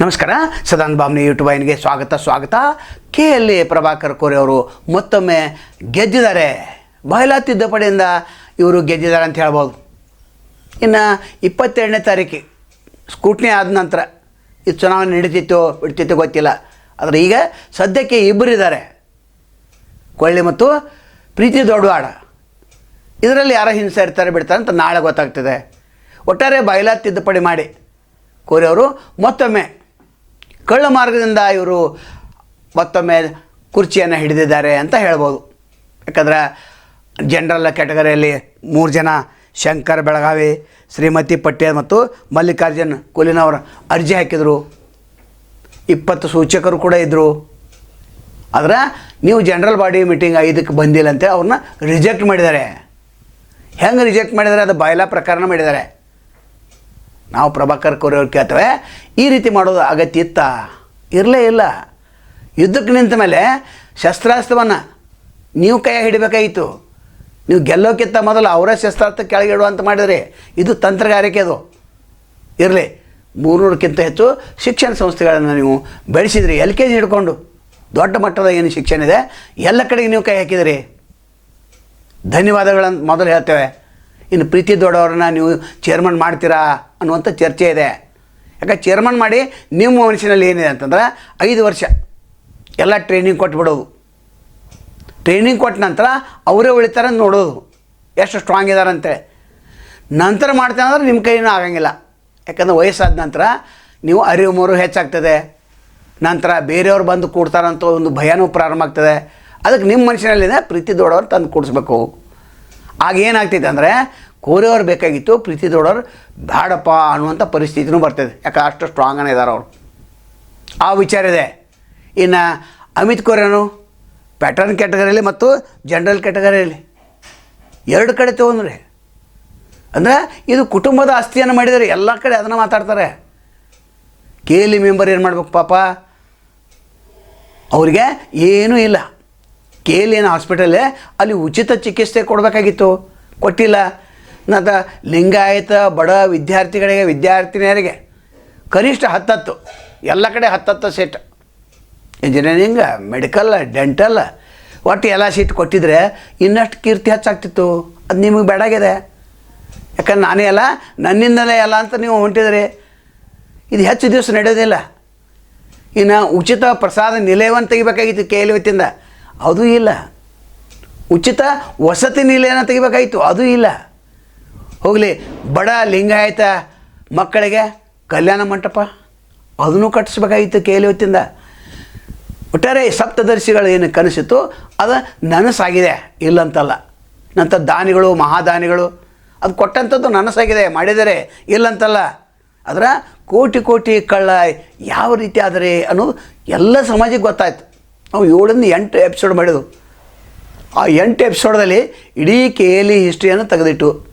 ನಮಸ್ಕಾರ ಸದಾನ್ ಬಾಮ್ನಿ ಯೂಟ್ಯೂಬ್ ಐನ್ಗೆ ಸ್ವಾಗತ ಸ್ವಾಗತ. K L A Prabhakar Kore ಅವರು ಮತ್ತೊಮ್ಮೆ ಗೆದ್ದಿದ್ದಾರೆ. ಬಯಲಾ ತಿದ್ದುಪಡಿಯಿಂದ ಇವರು ಗೆದ್ದಿದ್ದಾರೆ ಅಂತ ಹೇಳ್ಬೋದು. ಇನ್ನು ಇಪ್ಪತ್ತೆರಡನೇ ತಾರೀಕು ಸ್ಕೂಟ್ನಿ ಆದ ನಂತರ ಈ ಚುನಾವಣೆ ನಡೀತಿತ್ತು, ಬಿಡ್ತಿತ್ತು ಗೊತ್ತಿಲ್ಲ. ಆದರೆ ಈಗ ಸದ್ಯಕ್ಕೆ ಇಬ್ಬರಿದ್ದಾರೆ ಕೊಳ್ಳಿ ಮತ್ತು ಪ್ರೀತಿ ದೊಡ್ಡವಾಡ. ಇದರಲ್ಲಿ ಯಾರೋ ಹಿಂಸೆ ಇರ್ತಾರೆ ಬಿಡ್ತಾರೆ ಅಂತ ನಾಳೆ ಗೊತ್ತಾಗ್ತದೆ. ಒಟ್ಟಾರೆ ಬಯಲಾ ತಿದ್ದುಪಡಿ ಮಾಡಿ ಕೋರಿ ಅವರು ಮತ್ತೊಮ್ಮೆ ಕಳ್ಳ ಮಾರ್ಗದಿಂದ ಇವರು ಮತ್ತೊಮ್ಮೆ ಕುರ್ಚಿಯನ್ನು ಹಿಡಿದಿದ್ದಾರೆ ಅಂತ ಹೇಳ್ಬೋದು. ಯಾಕಂದ್ರೆ ಜನರಲ್ ಕ್ಯಾಟಗರಿಯಲ್ಲಿ ಮೂರು ಜನ ಶಂಕರ್ ಬೆಳಗಾವಿ, ಶ್ರೀಮತಿ ಪಟ್ಯ ಮತ್ತು ಮಲ್ಲಿಕಾರ್ಜುನ್ ಕುಲಿನವರ ಅರ್ಜಿ ಹಾಕಿದರು. ಇಪ್ಪತ್ತು ಸೂಚಕರು ಕೂಡ ಇದ್ದರು ಆದ್ರೆ ನೀವು ಜನರಲ್ ಬಾಡಿ ಮೀಟಿಂಗ್ ಐದಕ್ಕೆ ಬಂದಿಲ್ಲ ಅಂತೇಳಿ ಅವ್ರನ್ನ ರಿಜೆಕ್ಟ್ ಮಾಡಿದ್ದಾರೆ. ಹೆಂಗೆ ರಿಜೆಕ್ಟ್ ಮಾಡಿದ್ದಾರೆ? ಅದು ಬಾಯ್ಲಾ ಪ್ರಕರಣ ಮಾಡಿದ್ದಾರೆ. ನಾವು ಪ್ರಭಾಕರ್ ಕೋರಿಯವ್ರು ಕೇಳ್ತೇವೆ, ಈ ರೀತಿ ಮಾಡೋದು ಅಗತ್ಯ ಇತ್ತ? ಇರಲೇ ಇಲ್ಲ. ಯುದ್ಧಕ್ಕೆ ನಿಂತ ಮೇಲೆ ಶಸ್ತ್ರಾಸ್ತ್ರವನ್ನು ನೀವು ಕೈ ಹಿಡಬೇಕಾಯಿತು ನೀವು ಗೆಲ್ಲೋಕ್ಕಿಂತ ಮೊದಲು ಅವರೇ ಶಸ್ತ್ರಾಸ್ತ್ರ ಕೆಳಗೆ ಇಡುವಂತ ಮಾಡಿದ್ರಿ ಇದು ತಂತ್ರಗಾರಿಕೆ ಅದು. ಇರಲಿ, ಮೂರ್ನೂರಕ್ಕಿಂತ ಹೆಚ್ಚು ಶಿಕ್ಷಣ ಸಂಸ್ಥೆಗಳನ್ನು ನೀವು ಬೆಳೆಸಿದ್ರಿ. ಎಲ್ ಕೆ ಜಿ ಹಿಡ್ಕೊಂಡು ದೊಡ್ಡ ಮಟ್ಟದ ಏನು ಶಿಕ್ಷಣ ಇದೆ, ಎಲ್ಲ ಕಡೆಗೆ ನೀವು ಕೈ ಹಾಕಿದಿರಿ. ಧನ್ಯವಾದಗಳನ್ನು ಮೊದಲು ಹೇಳ್ತೇವೆ. ಇನ್ನು ಪ್ರೀತಿ ದೊಡ್ಡವ್ರನ್ನ ನೀವು ಚೇರ್ಮನ್ ಮಾಡ್ತೀರಾ ಅನ್ನುವಂಥ ಚರ್ಚೆ ಇದೆ. ಯಾಕೆ ಚೇರ್ಮನ್ ಮಾಡಿ ನಿಮ್ಮ ಮನಸ್ಸಿನಲ್ಲಿ ಏನಿದೆ ಅಂತಂದ್ರೆ ಐದು ವರ್ಷ ಎಲ್ಲ ಟ್ರೈನಿಂಗ್ ಕೊಟ್ಬಿಡೋದು. ಟ್ರೈನಿಂಗ್ ಕೊಟ್ಟ ನಂತರ ಅವರೇ ಉಳಿತಾರೆ ನೋಡೋದು. ಎಷ್ಟು ಸ್ಟ್ರಾಂಗ್ ಇದ್ದಾರಂತೆ ನಂತರ ಮಾಡ್ತೇನೆ ಅಂದ್ರೆ ನಿಮ್ಮ ಕೈನೂ ಆಗಂಗಿಲ್ಲ. ಯಾಕಂದ್ರೆ ವಯಸ್ಸಾದ ನಂತರ ನೀವು ಅರಿವು ಮರು ಹೆಚ್ಚಾಗ್ತದೆ. ನಂತರ ಬೇರೆಯವ್ರು ಬಂದು ಕೂಡ್ತಾರಂತ ಒಂದು ಭಯನೂ ಪ್ರಾರಂಭ ಆಗ್ತದೆ. ಅದಕ್ಕೆ ನಿಮ್ಮ ಮನುಷ್ಯನಲ್ಲಿದೆ ಪ್ರೀತಿ ದೊಡ್ಡವ್ರು ತಂದು ಕೂಡಿಸ್ಬೇಕು. ಆಗ ಏನಾಗ್ತೈತೆ ಅಂದರೆ, ಕೋರೆಯವ್ರು ಬೇಕಾಗಿತ್ತು, ಪ್ರೀತಿ ದೊಡ್ಡವ್ರು ಬೇಡಪ್ಪ ಅನ್ನುವಂಥ ಪರಿಸ್ಥಿತಿನೂ ಬರ್ತದೆ ಯಾಕೆ ಅಷ್ಟು ಸ್ಟ್ರಾಂಗನೇ ಇದ್ದಾರೆ ಅವರು. ಆ ವಿಚಾರ ಇದೆ. ಇನ್ನು ಅಮಿತ್ ಕೋರೆನು ಪ್ಯಾಟರ್ನ್ ಕ್ಯಾಟಗರಿಯಲ್ಲಿ ಮತ್ತು ಜನರಲ್ ಕ್ಯಾಟಗರಿಯಲ್ಲಿ ಎರಡು ಕಡೆ ತೊಗೊಂಡ್ರೆ, ಅಂದರೆ ಇದು ಕುಟುಂಬದ ಆಸ್ತಿಯನ್ನು ಮಾಡಿದರೆ ಎಲ್ಲ ಕಡೆ ಅದನ್ನು ಮಾತಾಡ್ತಾರೆ. ಕೆ ಮೆಂಬರ್ ಏನು ಮಾಡ್ಬೇಕು ಪಾಪ? ಅವರಿಗೆ ಏನೂ ಇಲ್ಲ. ಕೆ ಎಲ್ ಎನ್ ಹಾಸ್ಪಿಟಲ್ಲೇ ಅಲ್ಲಿ ಉಚಿತ ಚಿಕಿತ್ಸೆ ಕೊಡಬೇಕಾಗಿತ್ತು. ಕೊಟ್ಟಿಲ್ಲ. ನಂತರ ಲಿಂಗಾಯತ ಬಡ ವಿದ್ಯಾರ್ಥಿಗಳಿಗೆ, ವಿದ್ಯಾರ್ಥಿನಿಯರಿಗೆ. ಕನಿಷ್ಠ ಹತ್ತತ್ತು. ಎಲ್ಲ ಕಡೆ ಹತ್ತತ್ತು ಸೀಟ್ ಇಂಜಿನಿಯರಿಂಗ್ ಮೆಡಿಕಲ್ ಡೆಂಟಲ್ ಒಟ್ಟು ಎಲ್ಲ ಸೀಟ್ ಕೊಟ್ಟಿದ್ರೆ ಇನ್ನಷ್ಟು ಕೀರ್ತಿ ಹೆಚ್ಚಾಗ್ತಿತ್ತು. ಅದು ನಿಮಗೆ ಬೇಡಾಗಿದೆ ಯಾಕಂದ್ರೆ ನಾನೇ ಅಲ್ಲ, ನನ್ನಿಂದಲೇ ಅಲ್ಲ ಅಂತ ನೀವು ಹೊಂಟಿದ್ರಿ. ಇದು ಹೆಚ್ಚು ದಿವಸ ನಡೆಯೋದಿಲ್ಲ ಇನ್ನು ಉಚಿತ ಪ್ರಸಾದ ನಿಲಯವನ್ನು ತೆಗಿಬೇಕಾಗಿತ್ತು ಕೆ ಎಲ್ ವಿತ್ತಿಂದ ಅದು ಇಲ್ಲ. ಉಚಿತ ವಸತಿ ನಿಲಯನ ತೆಗಿಬೇಕಾಯ್ತು, ಅದು ಇಲ್ಲ. ಹೋಗಲಿ, ಬಡ ಲಿಂಗಾಯತ ಮಕ್ಕಳಿಗೆ ಕಲ್ಯಾಣ ಮಂಟಪ, ಅದನ್ನು ಕಟ್ಟಿಸ್ಬೇಕಾಗಿತ್ತು ಕೇಳಿ ಹೊತ್ತಿಂದ. ಒಟ್ಟಾರೆ ಸಪ್ತದರ್ಶಿಗಳು ಏನು ಕನಸಿತ್ತು, ಅದು ನನಸಾಗಿದೆ, ಇಲ್ಲಂತಲ್ಲ. ನಂತರ ದಾನಿಗಳು, ಮಹಾದಾನಿಗಳು, ಅದು ಕೊಟ್ಟಂಥದ್ದು ನನಸಾಗಿದೆ, ಮಾಡಿದರೆ ಇಲ್ಲಂತಲ್ಲ. ಅದರ ಕೋಟಿ ಕೋಟಿ ಕಳ್ಳ ಯಾವ ರೀತಿ ಆದರೆ ಅನ್ನೋದು ಎಲ್ಲ ಸಮಾಜಕ್ಕೆ ಗೊತ್ತಾಯ್ತು. ನಾವು ಏಳರಿಂದ ಎಂಟು ಎಪಿಸೋಡ್ ಮಾಡಿದ್ವು. ಆ ಎಂಟು ಎಪಿಸೋಡ್ದಲ್ಲಿ ಇಡೀ ಕೇಲಿ ಹಿಸ್ಟ್ರಿಯನ್ನು ತೆಗೆದಿಟ್ಟು,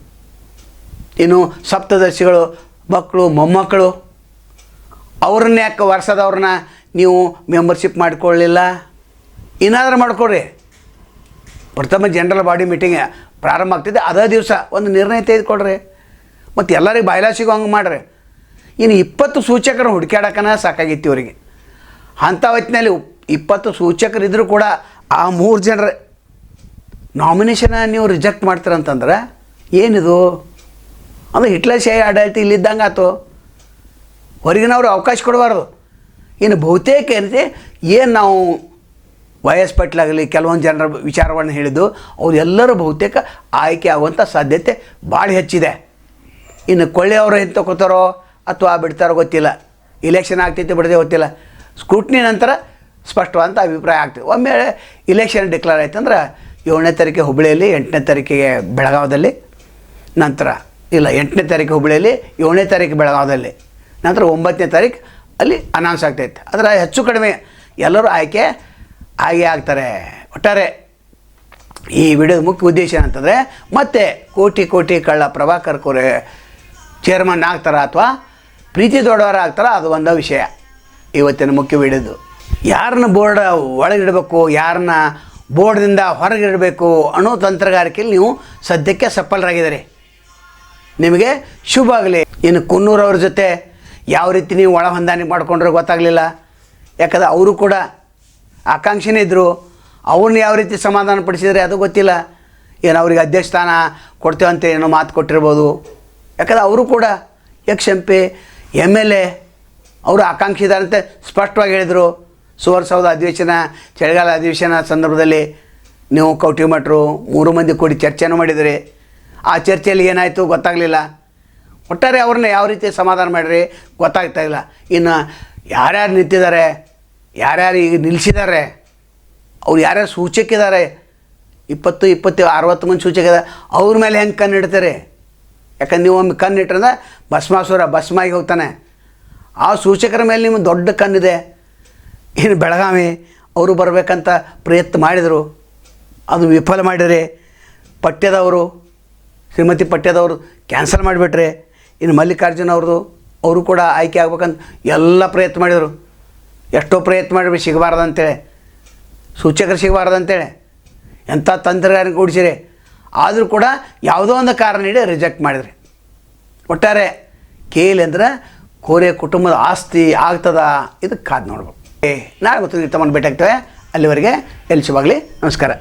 ಇನ್ನು ಸಪ್ತದರ್ಶಿಗಳು, ಮಕ್ಕಳು, ಮೊಮ್ಮಕ್ಕಳು, ಅವ್ರನ್ನ ಯಾಕೆ ವರ್ಷದವ್ರನ್ನ ನೀವು ಮೆಂಬರ್ಶಿಪ್ ಮಾಡಿಕೊಳ್ಳಲಿಲ್ಲ ಏನಾದರೂ ಮಾಡಿಕೊಡ್ರಿ. ಪ್ರಥಮ ಜನರಲ್ ಬಾಡಿ ಮೀಟಿಂಗ್ ಪ್ರಾರಂಭ ಆಗ್ತಿದೆ. ಅದೇ ದಿವಸ ಒಂದು ನಿರ್ಣಯ ತೆಗೆದುಕೊಡ್ರಿ. ಮತ್ತು ಎಲ್ಲರಿಗೆ ಬಾಯ್ಲಾಸಿಗೂ ಹಂಗೆ ಮಾಡ್ರಿ. ಇನ್ನು ಇಪ್ಪತ್ತು ಸೂಚಕರು ಹುಡುಕಾಡಕನ ಸಾಕಾಗಿತ್ತು ಇವರಿಗೆ. ಅಂಥ ಹೊತ್ತಿನಲ್ಲಿ ಇಪ್ಪತ್ತು ಸೂಚಕರಿದ್ದರೂ ಕೂಡ ಆ ಮೂರು ಜನರ ನಾಮಿನೇಷನ್ನ ನೀವು ರಿಜೆಕ್ಟ್ ಮಾಡ್ತೀರಂತಂದ್ರೆ ಏನಿದು? ಅಂದರೆ ಹಿಟ್ಲರ್ ಶಾಹಿ ಆಡಳಿತ ಇಲ್ಲಿದ್ದಂಗೆ ಆಯ್ತು. ಹೊರಗಿನವ್ರು ಅವಕಾಶ ಕೊಡಬಾರ್ದು. ಇನ್ನು ಬಹುತೇಕ ಏನಿದೆ ಏನು ನಾವು ವೈ ಎಸ್ ಪಟ್ಲಾಗಲಿ ಕೆಲವೊಂದು ಜನರ ವಿಚಾರವನ್ನು ಹೇಳಿದ್ದು ಅವ್ರು ಎಲ್ಲರೂ ಬಹುತೇಕ ಆಯ್ಕೆ ಆಗುವಂಥ ಸಾಧ್ಯತೆ ಭಾಳ ಹೆಚ್ಚಿದೆ. ಇನ್ನು ಕೊಳ್ಳೆಯವರು ಏನು ತಗೋತಾರೋ ಅಥವಾ ಬಿಡ್ತಾರೋ ಗೊತ್ತಿಲ್ಲ. ಇಲೆಕ್ಷನ್ ಆಗ್ತೈತೆ ಬಿಡದೆ ಗೊತ್ತಿಲ್ಲ. ಸ್ಕ್ರೂಟ್ನಿ ನಂತರ ಸ್ಪಷ್ಟವಾದಂಥ ಅಭಿಪ್ರಾಯ ಆಗ್ತದೆ. ಒಮ್ಮೆ ಇಲೆಕ್ಷನ್ ಡಿಕ್ಲೇರ್ ಆಯ್ತಂದ್ರೆ ಏಳನೇ ತಾರೀಕಿಗೆ ಹುಬ್ಬಳ್ಳಿಯಲ್ಲಿ ಎಂಟನೇ ತಾರೀಕಿಗೆ ಬೆಳಗಾವದಲ್ಲಿ ನಂತರ ಇಲ್ಲ ಎಂಟನೇ ತಾರೀಕು ಹುಬ್ಬಳ್ಳಿಯಲ್ಲಿ ಏಳನೇ ತಾರೀಕು ಬೆಳಗಾವದಲ್ಲಿ ನಂತರ ಒಂಬತ್ತನೇ ತಾರೀಕು ಅಲ್ಲಿ ಅನೌನ್ಸ್ ಆಗ್ತೈತೆ ಅದರ ಹೆಚ್ಚು ಕಡಿಮೆ ಎಲ್ಲರೂ ಆಯ್ಕೆ ಆಗಿ ಆಗ್ತಾರೆ. ಒಟ್ಟಾರೆ ಈ ವಿಡಿಯೋದ ಮುಖ್ಯ ಉದ್ದೇಶ ಏನಂತಂದರೆ ಮತ್ತೆ ಕೋಟಿ ಕೋಟಿ ಕಳ್ಳ ಪ್ರಭಾಕರ್ ಕೋರೆ ಚೇರ್ಮನ್ ಆಗ್ತಾರ ಅಥವಾ ಪ್ರೀತಿ ದೊಡ್ಡವರ ಆಗ್ತಾರ ಅದು ಒಂದು ವಿಷಯ ಇವತ್ತಿನ ಮುಖ್ಯ ವಿಡಿಯೋದು. ಯಾರನ್ನ ಬೋರ್ಡ್ ಒಳಗಿಡಬೇಕು ಯಾರನ್ನ ಬೋರ್ಡ್ದಿಂದ ಹೊರಗಿಡಬೇಕು ಅನ್ನೋ ತಂತ್ರಗಾರಿಕೆಯಲ್ಲಿ ನೀವು ಸದ್ಯಕ್ಕೆ ಸಫಲರಾಗಿದ್ದೀರಿ. ನಿಮಗೆ ಶುಭ ಆಗಲಿ. ಇನ್ನು ಕುನ್ನೂರವ್ರ ಜೊತೆ ಯಾವ ರೀತಿ ನೀವು ಒಳ ಹೊಂದಾಣಿಕೆ ಮಾಡ್ಕೊಂಡ್ರೆ ಗೊತ್ತಾಗಲಿಲ್ಲ. ಯಾಕಂದ್ರೆ ಅವರು ಕೂಡ ಆಕಾಂಕ್ಷೆನೇ ಇದ್ದರು ಅವ್ರನ್ನ ಯಾವ ರೀತಿ ಸಮಾಧಾನ ಪಡಿಸಿದರೆ ಅದು ಗೊತ್ತಿಲ್ಲ. ಏನು ಅವ್ರಿಗೆ ಅಧ್ಯಕ್ಷ ಸ್ಥಾನ ಕೊಡ್ತೇವಂತ ಏನೋ ಮಾತು ಕೊಟ್ಟಿರ್ಬೋದು. ಯಾಕಂದ್ರೆ ಅವರು ಕೂಡ ex M M L A, ಅವರು ಆಕಾಂಕ್ಷಿದಾರಂತೆ ಸ್ಪಷ್ಟವಾಗಿ ಹೇಳಿದರು. ಸುವರ್ಸೌಧ ಅಧಿವೇಶನ, ಚಳಿಗಾಲ ಅಧಿವೇಶನ ಸಂದರ್ಭದಲ್ಲಿ ನೀವು ಕೌಟಿ ಮಠರು ಮೂರು ಮಂದಿ ಕೂಡಿ ಚರ್ಚೆನೂ ಮಾಡಿದರೆ. ಆ ಚರ್ಚೆಯಲ್ಲಿ ಏನಾಯಿತು ಗೊತ್ತಾಗಲಿಲ್ಲ. ಒಟ್ಟಾರೆ ಅವ್ರನ್ನ ಯಾವ ರೀತಿ ಸಮಾಧಾನ ಮಾಡಿರಿ ಗೊತ್ತಾಗ್ತಾ ಇಲ್ಲ. ಇನ್ನು ಯಾರ್ಯಾರು ನಿಂತಿದ್ದಾರೆ, ಯಾರ್ಯಾರು ಈಗ ನಿಲ್ಲಿಸಿದ್ದಾರೆ ಅವ್ರು ಯಾರ್ಯಾರು ಸೂಚಕಿದ್ದಾರೆ, ಇಪ್ಪತ್ತು ಇಪ್ಪತ್ತು, ಅರವತ್ತು ಮಂದಿ ಸೂಚಕ ಅವ್ರ ಮೇಲೆ ಹೆಂಗೆ ಕಣ್ಣು ಇಡ್ತಾರೆ? ಯಾಕಂದ್ರೆ ನೀವು ಒಮ್ಮೆ ಕಣ್ಣು ಇಟ್ರಂದ್ರೆ ಭಸ್ಮಾಸುರ ಭಸ್ಮಾಗಿ ಹೋಗ್ತಾನೆ. ಆ ಸೂಚಕರ ಮೇಲೆ ನಿಮ್ಮ ದೊಡ್ಡ ಕಣ್ಣಿದೆ. ಇನ್ನು ಬೆಳಗಾವಿ ಅವರು ಬರಬೇಕಂತ ಪ್ರಯತ್ನ ಮಾಡಿದರು ಅದು ವಿಫಲ ಮಾಡಿದರೆ ಪಠ್ಯದವರು, ಶ್ರೀಮತಿ ಪಠ್ಯದವರು ಕ್ಯಾನ್ಸಲ್ ಮಾಡಿಬಿಟ್ರೆ, ಇನ್ನು ಮಲ್ಲಿಕಾರ್ಜುನ ಅವ್ರದ್ದು, ಅವರು ಕೂಡ ಆಯ್ಕೆ ಆಗ್ಬೇಕಂತ ಎಲ್ಲ ಪ್ರಯತ್ನ ಮಾಡಿದರು. ಎಷ್ಟೋ ಪ್ರಯತ್ನ ಮಾಡಿದ್ರು ಸಿಗಬಾರ್ದು ಅಂತೇಳಿ ಸೂಚಕರು ಸಿಗಬಾರ್ದು ಅಂತೇಳಿ ಎಂಥ ತಂತ್ರಗಾರನ ಕೂಡಿಸಿರಿ ಆದರೂ ಕೂಡ ಯಾವುದೋ ಒಂದು ಕಾರಣ ನೀಡಿ ರಿಜೆಕ್ಟ್ ಮಾಡಿದ್ರಿ. ಒಟ್ಟಾರೆ ಕೇಳಿ ಅಂದ್ರೆ ಕೋರೆ ಕುಟುಂಬದ ಆಸ್ತಿ ಆಗ್ತದ? ಇದಕ್ಕೆ ಕಾದು ನೋಡ್ಬೇಕು. ನಾಳೆ ಗೊತ್ತಿಗೆ ತಮ್ಮನ್ನು ಭೇಟಿ ಆಗ್ತೇವೆ. ಅಲ್ಲಿವರೆಗೆ ಎಲ್ಲಿ ಶುಭಾಗಲಿ ನಮಸ್ಕಾರ.